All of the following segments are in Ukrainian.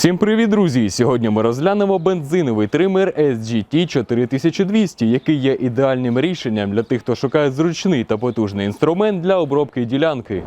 Всім привіт, друзі! Сьогодні ми розглянемо бензиновий тример SGT 4200, який є ідеальним рішенням для тих, хто шукає зручний та потужний інструмент для обробки ділянки.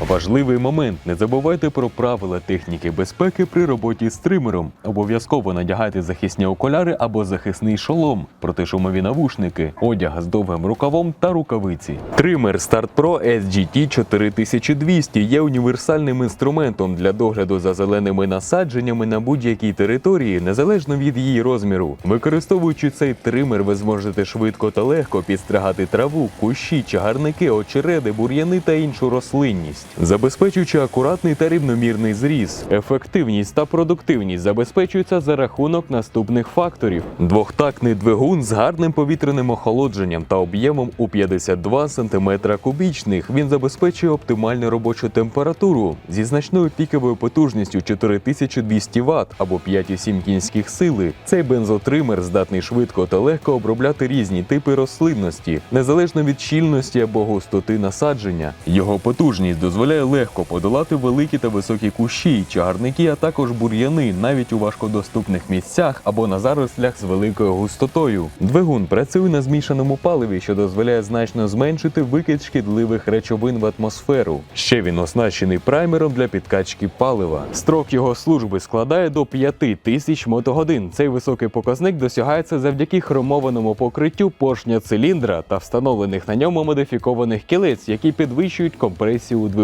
Важливий момент: не забувайте про правила техніки безпеки при роботі з тримером. Обов'язково надягайте захисні окуляри або захисний шолом, протишумові навушники, одяг з довгим рукавом та рукавиці. Тример Start Pro SGT 4200 є універсальним інструментом для догляду за зеленими насадженнями на будь-якій території, незалежно від її розміру. Використовуючи цей тример, ви зможете швидко та легко підстригати траву, кущі, чагарники, очереди, бур'яни та іншу рослинність, забезпечуючи акуратний та рівномірний зріз. Ефективність та продуктивність забезпечуються за рахунок наступних факторів: двохтактний двигун з гарним повітряним охолодженням та об'ємом у 52 см кубічних. Він забезпечує оптимальну робочу температуру зі значною піковою потужністю 4200 Вт або 5,7 кінських сили. Цей бензотример здатний швидко та легко обробляти різні типи рослинності, незалежно від щільності або густоти насадження. Його потужність дозволяє легко подолати великі та високі кущі, чагарники, а також бур'яни, навіть у важкодоступних місцях або на зарослях з великою густотою. Двигун працює на змішаному паливі, що дозволяє значно зменшити викид шкідливих речовин в атмосферу. Ще він оснащений праймером для підкачки палива. Строк його служби складає до 5 тисяч мотогодин. Цей високий показник досягається завдяки хромованому покриттю поршня циліндра та встановлених на ньому модифікованих кілець, які підвищують компресію у двигуні.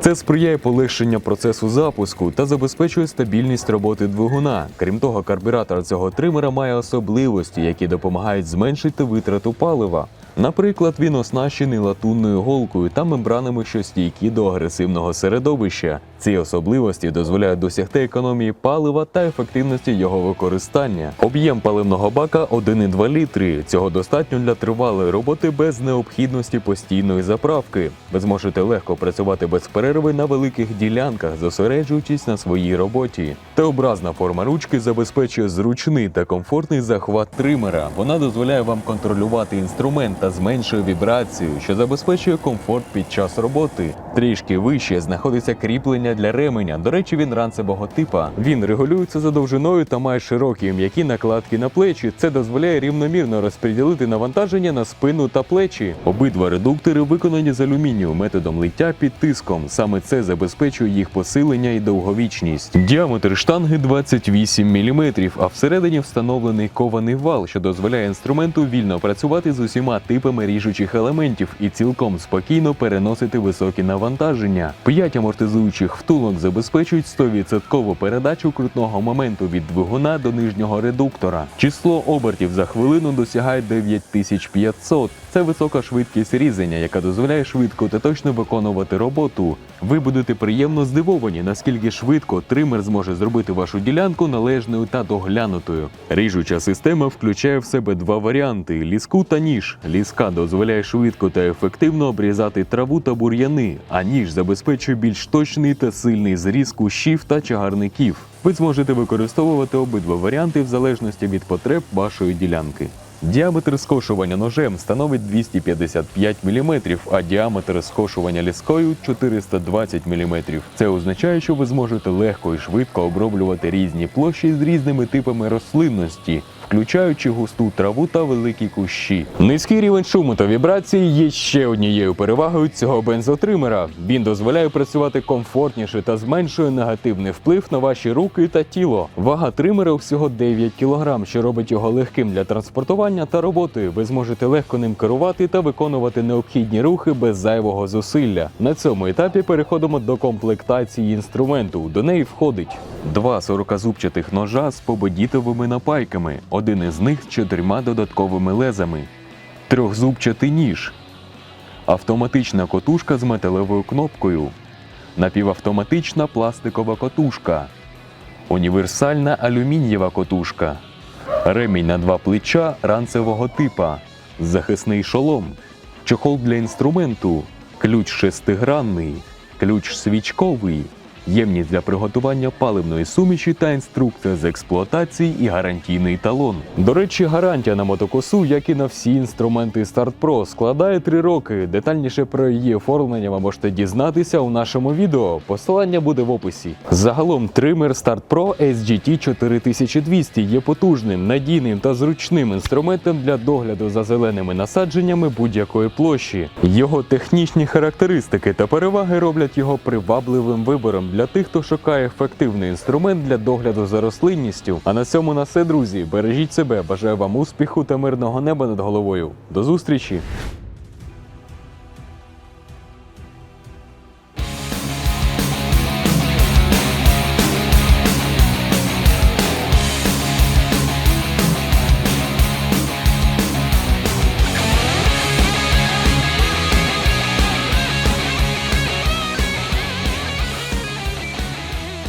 Це сприяє полегшенню процесу запуску та забезпечує стабільність роботи двигуна. Крім того, карбюратор цього тримера має особливості, які допомагають зменшити витрату палива. Наприклад, він оснащений латунною голкою та мембранами, що стійкі до агресивного середовища. Ці особливості дозволяють досягти економії палива та ефективності його використання. Об'єм паливного бака 1,2 літри. Цього достатньо для тривалої роботи без необхідності постійної заправки. Ви зможете легко працювати без перерви на великих ділянках, зосереджуючись на своїй роботі. Теобразна форма ручки забезпечує зручний та комфортний захват тримера. Вона дозволяє вам контролювати інструмент та зменшує вібрацію, що забезпечує комфорт під час роботи. Трішки вище знаходиться кріплення для ременя. До речі, він ранцевого типа. Він регулюється за довжиною та має широкі м'які накладки на плечі. Це дозволяє рівномірно розподілити навантаження на спину та плечі. Обидва редуктори виконані з алюмінію методом лиття під тиском. Саме це забезпечує їх посилення і довговічність. Діаметр штанги 28 мм, а всередині встановлений кований вал, що дозволяє інструменту вільно працювати з усіма типами ріжучих елементів і цілком спокійно переносити високі навантаження. П'ять амортизуючих втулок забезпечують 100% передачу крутного моменту від двигуна до нижнього редуктора. Число обертів за хвилину досягає 9500. Це висока швидкість різання, яка дозволяє швидко та точно виконувати роботу. Ви будете приємно здивовані, наскільки швидко тример зможе зробити вашу ділянку належною та доглянутою. Ріжуча система включає в себе два варіанти: ліску та ніж. Ліска дозволяє швидко та ефективно обрізати траву та бур'яни, а ніж забезпечує більш точний та сильний зріз кущів та чагарників. Ви зможете використовувати обидва варіанти в залежності від потреб вашої ділянки. Діаметр скошування ножем становить 255 мм, а діаметр скошування ліскою 420 мм. Це означає, що ви зможете легко і швидко оброблювати різні площі з різними типами рослинності, включаючи густу траву та великі кущі. Низький рівень шуму та вібрації є ще однією перевагою цього бензотримера. Він дозволяє працювати комфортніше та зменшує негативний вплив на ваші руки та тіло. Вага тримера всього 9 кг, що робить його легким для транспортування та роботи. Ви зможете легко ним керувати та виконувати необхідні рухи без зайвого зусилля. На цьому етапі переходимо до комплектації інструменту. До неї входить два 40-зубчатих ножа з победітовими напайками, один із них з чотирма додатковими лезами, трьохзубчатий ніж, автоматична котушка з металевою кнопкою, напівавтоматична пластикова котушка, універсальна алюмінієва котушка, ремінь на два плеча ранцевого типа, захисний шолом, чохол для інструменту, ключ шестигранний, ключ свічковий, ємність для приготування паливної суміші та інструкція з експлуатації і гарантійний талон. До речі, гарантія на мотокосу, як і на всі інструменти Start Pro, складає 3 роки. Детальніше про її оформлення ви можете дізнатися у нашому відео. Посилання буде в описі. Загалом тример Start Pro SGT 4200 є потужним, надійним та зручним інструментом для догляду за зеленими насадженнями будь-якої площі. Його технічні характеристики та переваги роблять його привабливим вибором для тих, хто шукає ефективний інструмент для догляду за рослинністю. А на цьому на все, друзі. Бережіть себе, бажаю вам успіху та мирного неба над головою. До зустрічі!